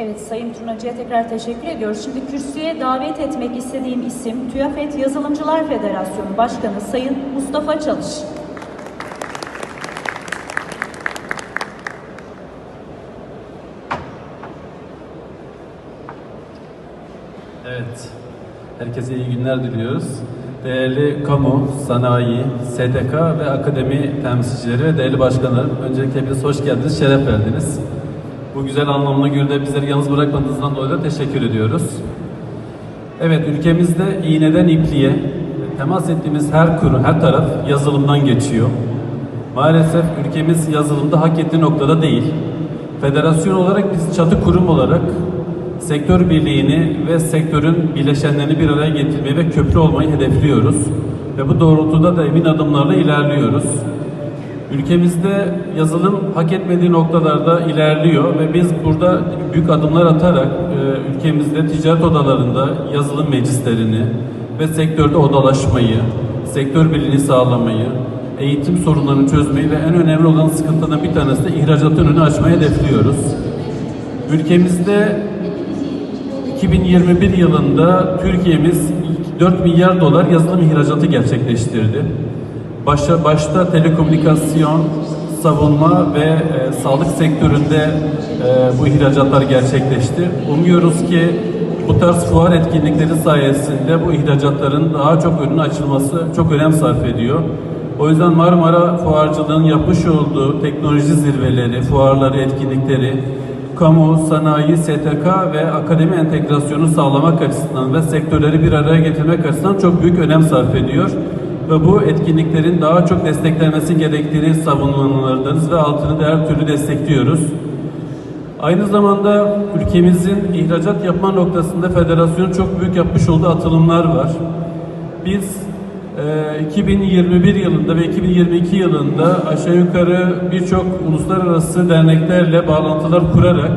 Evet Sayın Turnacı'ya tekrar teşekkür ediyoruz. Şimdi kürsüye davet etmek istediğim isim TÜYAFET Yazılımcılar Federasyonu Başkanı Sayın Mustafa Çalış. Evet, herkese iyi günler diliyoruz. Değerli kamu, sanayi, STK ve akademi temsilcileri ve değerli başkanlarım, öncelikle hepiniz hoş geldiniz, şeref verdiniz. Bu güzel anlamlı günde bizleri yalnız bırakmadığınızdan dolayı da teşekkür ediyoruz. Evet, ülkemizde iğneden ipliğe temas ettiğimiz her kurum, her taraf yazılımdan geçiyor. Maalesef ülkemiz yazılımda hak ettiği noktada değil. Federasyon olarak biz çatı kurum olarak sektör birliğini ve sektörün bileşenlerini bir araya getirmeyi ve köprü olmayı hedefliyoruz. Ve bu doğrultuda da emin adımlarla ilerliyoruz. Ülkemizde yazılım hak etmediği noktalarda ilerliyor ve biz burada büyük adımlar atarak e, ülkemizde ticaret odalarında yazılım meclislerini ve sektörde odalaşmayı, sektör birliğini sağlamayı, eğitim sorunlarını çözmeyi ve en önemli olan sıkıntıdan bir tanesi de ihracatın önünü açmayı hedefliyoruz. Ülkemizde 2021 yılında Türkiye'miz 4 milyar dolar yazılım ihracatı gerçekleştirdi. Başta, başta telekomünikasyon, savunma ve e, sağlık sektöründe e, bu ihracatlar gerçekleşti. Umuyoruz ki bu tarz fuar etkinlikleri sayesinde bu ihracatların daha çok önüne açılması çok önem sarf ediyor. O yüzden Marmara Fuarcılığı'nın yapmış olduğu teknoloji zirveleri, fuarları, etkinlikleri, kamu, sanayi, STK ve akademi entegrasyonu sağlamak açısından ve sektörleri bir araya getirmek açısından çok büyük önem sarf ediyor. Ve bu etkinliklerin daha çok desteklenmesi gerektiğini savunmalarındayız ve altını da her türlü destekliyoruz. Aynı zamanda ülkemizin ihracat yapma noktasında federasyonun çok büyük yapmış olduğu atılımlar var. Biz e, 2021 yılında ve 2022 yılında aşağı yukarı birçok uluslararası derneklerle bağlantılar kurarak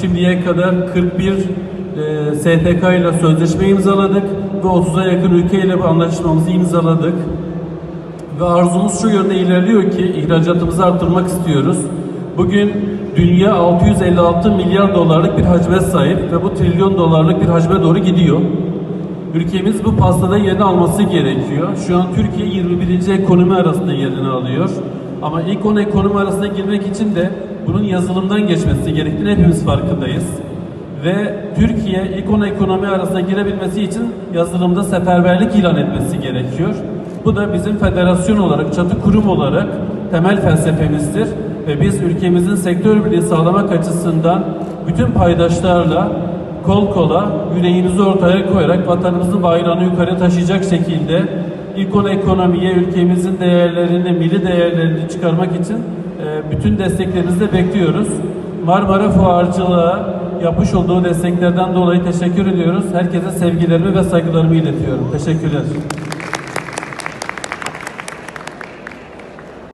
şimdiye kadar 41 e, STK ile sözleşme imzaladık ve 30'a yakın ülkeyle bu anlaşmamızı imzaladık. Ve arzumuz şu yönde ilerliyor ki ihracatımızı arttırmak istiyoruz. Bugün dünya 656 milyar dolarlık bir hacme sahip ve bu trilyon dolarlık bir hacme doğru gidiyor. Ülkemiz bu pastada yerini alması gerekiyor. Şu an Türkiye 21. ekonomi arasında yerini alıyor. Ama ilk 10 ekonomi arasına girmek için de bunun yazılımdan geçmesi gerektiğini hepimiz farkındayız. Ve Türkiye 10 ekonomi arasına girebilmesi için yazılımda seferberlik ilan etmesi gerekiyor. Bu da bizim federasyon olarak, çatı kurum olarak temel felsefemizdir. Ve biz ülkemizin sektör birliği sağlamak açısından bütün paydaşlarla kol kola yüreğimizi ortaya koyarak vatanımızın bayrağını yukarı taşıyacak şekilde ilk on ekonomiye ülkemizin değerlerini, milli değerlerini çıkarmak için e, bütün desteklerinizi de bekliyoruz. Marmara Fuarcılığa yapmış olduğu desteklerden dolayı teşekkür ediyoruz. Herkese sevgilerimi ve saygılarımı iletiyorum. Teşekkürler.